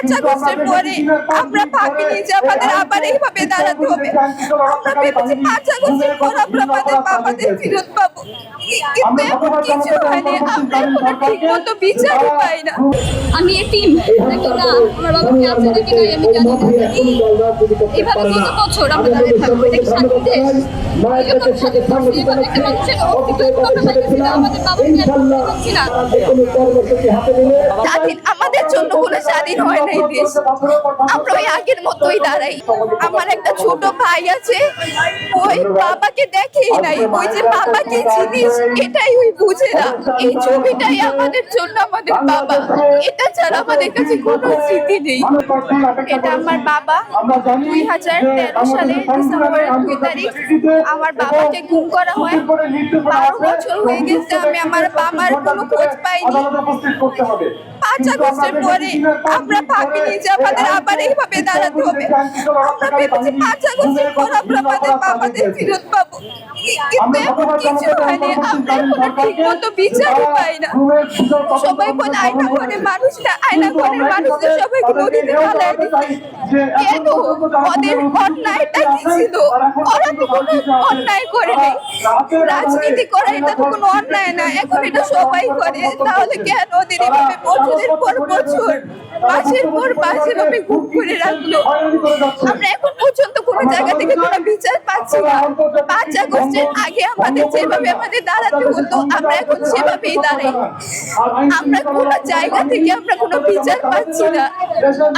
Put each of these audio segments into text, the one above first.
পাঁচ আগস্টের পরে আমরা ভাবিনি যে আমাদের আবার এইভাবে দাঁড়াতে হবে। আমরা ভেবেছি পাঁচ আগস্টের পর আমরা আমাদের বাবাদের ফেরত পাবো। কিন্তু এখন কিছু হয়নি। আমরা এখনও ঠিক মতো বিচারই পাই না। আমি এটিম নাকি না আমার বাবাকে আছে নাকি নাই আমি জানি না এইভাবে কত বছর আমরা দাঁড়িয়ে থাকব। এটা কি শান্তি দেশ আমাদের জন্য কোনো স্বাধীন হয় নাই দেশ আমরা ওই আগের মতোই দাঁড়াই। আমার একটা ছোট ভাই আছে ওই বাবাকে দেখেই নাই। ওই যে বাবাকে জিনিস এটাই ওই বুঝে না। এই ছবিটাই আমাদের জন্য আমাদের বাবা। এটা ছাড়া আমাদের কাছে কোনো স্মৃতি নেই। এটা আমার বাবা দুই হাজার তেরো সালে ডিসেম্বরের দুই তারিখ। আমার বাবাকে গুম করা হয়। বারো বছর হয়ে গেছে আমি আমার বাবার কোনো খোঁজ পাইনি। পাঁচ আগস্টের পরে আমরা যে আমাদের আবার এইভাবে দাঁড়াতে হবে। আমরা ভেবেছি পাঁচ আগস্টের পর আমরা আমাদের বাবাদের ফেরত পাবো। কি- কিন্তু এখন কিছু হয়নি। আমরা এখনও ঠিক মতো বিচারই পাই না। সবাই বলে আয়না করে মানুষ না আয়না করে মানুষদের সবাইকে নদীতে ফেলায় দিচ্ছে। কেন? ওদের অন্যায়টা কি ছিল? ওরা তো কোনো অন্যায় করে নেই। রাজনীতি করা এটা তো কোনো অন্যায় না। এখন এটা সবাই করে। তাহলে কেন ওদের এভাবে বছরের পর বছর মাসের পর বাসের আমি ঘুম করে রাখল। আমরা এখন পর্যন্ত কোনো জায়গা থেকে কোনো বিচার পাচ্ছি না পাঁচ আগস্টের আগে আমাদের যেভাবে আমাদের দাঁড়াতে হতো, আমরা এখন সেভাবেই দাঁড়াই। আমরা কোনো জায়গা থেকে আমরা কোনো বিচার পাচ্ছি না।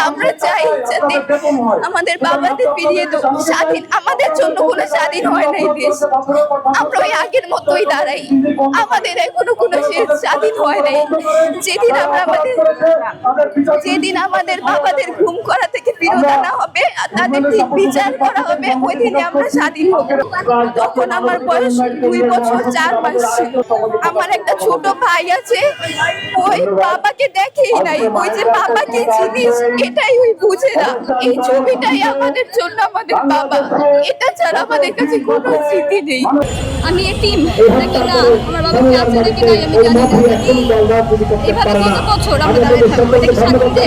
আমরা চাই যাতে আমাদের বাবাদের ফিরিয়ে দেবো স্বাধীন, আমাদের জন্য কোনো স্বাধীন হয় নাই দেশ। আমরা ওই আগের মতোই দাঁড়াই। আমাদের এখনও কোনো স্বাধীন হয় নাই। যেদিন আমরা আমাদের যেদিন আমাদের বাবাদের ঘুম করা থেকে ফিরত আনা হবে, আর তাদের ঠিক বিচার করা হবে, ওই দিনে আমরা স্বাধীন তখন আমার বয়স দুই বছর চার মাস ছিল আমার একটা ছোট ভাই আছে ওই বাবাকে দেখেই নাই। ওই যে বাবাকে জিনিস এটাই ওই বুঝে না। এই ছবিটাই আমাদের জন্য আমাদের বাবা। এটা ছাড়া আমাদের কাছে কোনো স্মৃতি নেই। আমি এটিম নাকি না আমার বাবাকে আছে নাকি নাই আমি জানি না। এইভাবে কত বছর আমরা দাঁড়িয়ে থাকব? এটা কি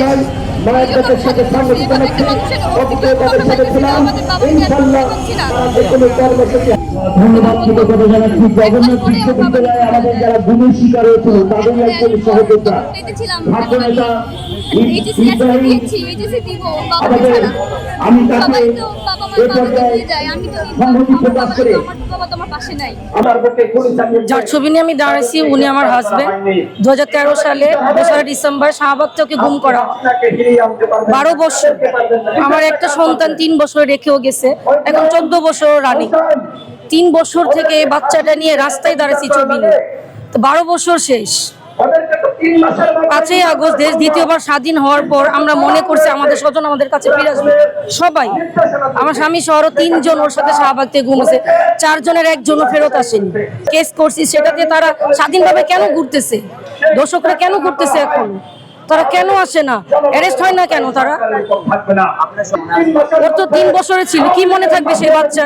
ধন্যবাদ কৃতজ্ঞতা জানাচ্ছি জগন্নাথ বিশ্ববিদ্যালয়ে আমাদের যারা গুণের শিকার হয়েছিল তাদের একজন সহযোগিতা আমাদের আমি তাকে ছবি নিয়ে আমি দাঁড়াইছি উনি আমার হাজবেন্ড দু সালে দোসরা ডিসেম্বর শাহবাগ থেকে গুম করা হয়। বারো বছর। আমার একটা সন্তান তিন বছর রেখেও গেছে। এখন চোদ্দ বছর রানী। তিন বছর থেকে বাচ্চাটা নিয়ে রাস্তায় দাঁড়াইছি ছবি নিয়ে। তো বারো বছর শেষ। পাঁচই আগস্ট, দেশ দ্বিতীয়বার স্বাধীন হওয়ার পর আমরা মনে করছি আমাদের স্বজন আমাদের কাছে ফিরে আসবে। সবাই। আমার স্বামী সহ তিনজন ওর সাথে শাহবাগ থেকে ঘুমেছে চারজনের একজনও ফেরত আসেনি। কেস করছি, সেটাতে তারা স্বাধীনভাবে কেন ঘুরতেছে? দর্শকরা কেন ঘুরতেছে এখন? তারা কেন আসে না? অ্যারেস্ট হয় না কেন তারা? ওর তো তিন বছরে ছিল, কি মনে থাকবে সেই বাচ্চা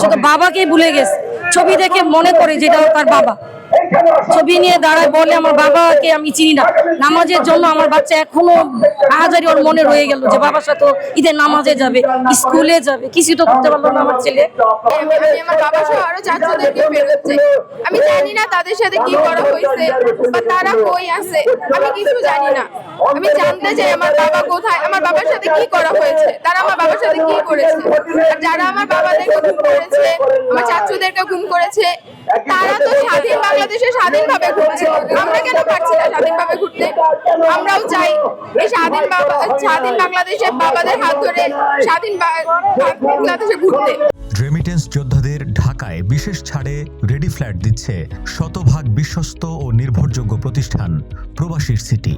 সে তো বাবাকেই ভুলে গেছে। ছবি দেখে মনে করে যেটা তার বাবা। ছবি নিয়ে দাঁড়ায় বলে আমার বাবাকে আমি চিনি না। নামাজের জন্য আমার বাচ্চা এখনও আহাজারি ওর মনে রয়ে গেল যে বাবার সাথে ঈদে ঈদের নামাজে যাবে, স্কুলে যাবে। কিছু তো করতে পারল না আমার ছেলে। আমি জানি না তাদের সাথে কি করা হয়েছে বা তারা কই আছে। আমি কিছু জানি না। আমি জানতে চাই আমার বাবা কোথায় আমার বাবার সাথে কি করা হয়েছে? তারা আমার বাবার সাথে কি করেছে? আর যারা আমার বাবাদেরকে গুম করেছে আমার চাচুদেরকে গুম করেছে তারা তো স্বাধীন বাংলাদেশে স্বাধীনভাবে ঘুরছে। আমরা কেন পারছি না স্বাধীনভাবে ঘুরতে? আমরাও চাই এই স্বাধীন বাবা স্বাধীন বাংলাদেশের বাবাদের হাত ধরে স্বাধীন বাংলাদেশে ঘুরতে। রেমিটেন্স যোদ্ধাদের ঢাকায় বিশেষ ছাড়ে রেডি ফ্ল্যাট দিচ্ছে শতভাগ বিশ্বস্ত ও নির্ভরযোগ্য প্রতিষ্ঠান প্রবাসীর সিটি।